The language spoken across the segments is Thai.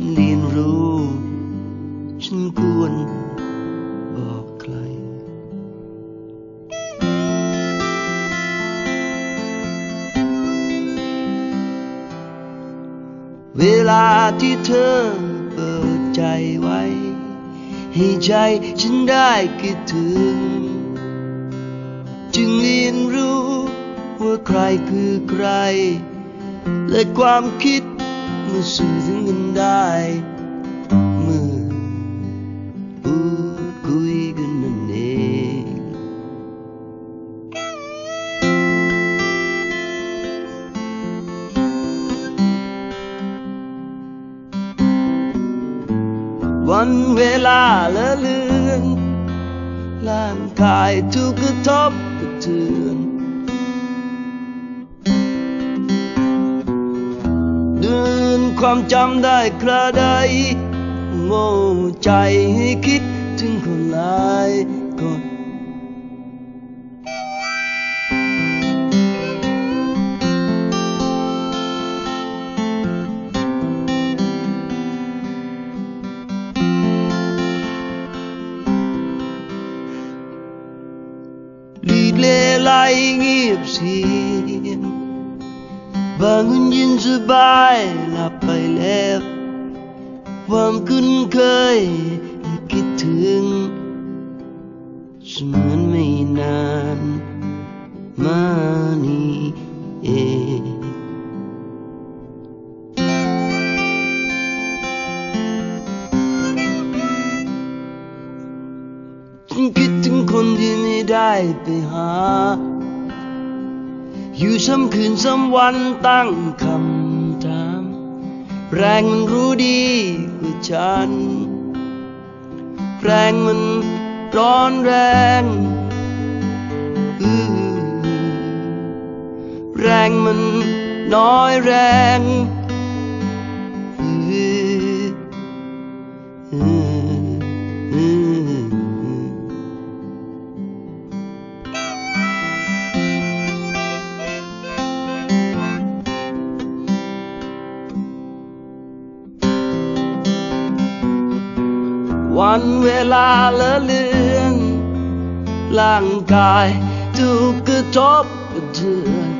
ฉันเรียนรู้ ฉันควรบอกใคร เวลาที่เธอเปิดใจไว้ ให้ใจฉันได้คิดถึง จึงเรียนรู้ว่าใครคือใคร และความคิด มื่อสื่อถึงกันได้ เมื่อพูดคุยกันนั่นเอง วันเวลาละเลือนร่างกายถูกกระทบกระเทือน ความจำได้คราใด โง่ใจให้คิดถึงคนหลายคน ลีกเลไลเงียบเสียงบางคนยินสบายหลับไป แล้วความคุ้นเคยคิดถึงเสมือนไม่นานมานี้เองคิดถึงคนที่ไม่ได้ไปหา อยู่ซ้ำคืนซ้ำวันตั้งคำ แรงมันรู้ดีกว่าฉัน แรงมันร้อนแรงแรงมันน้อยแรง วันเวลาละเลือนร่างกายถูกกระทบกระเทือน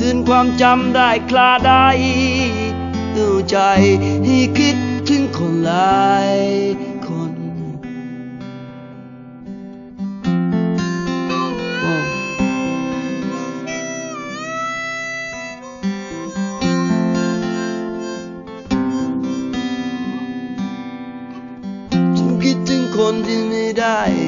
ตื่นความจำได้คลาไดดูใจให้คิดถึงคนหลาย something that I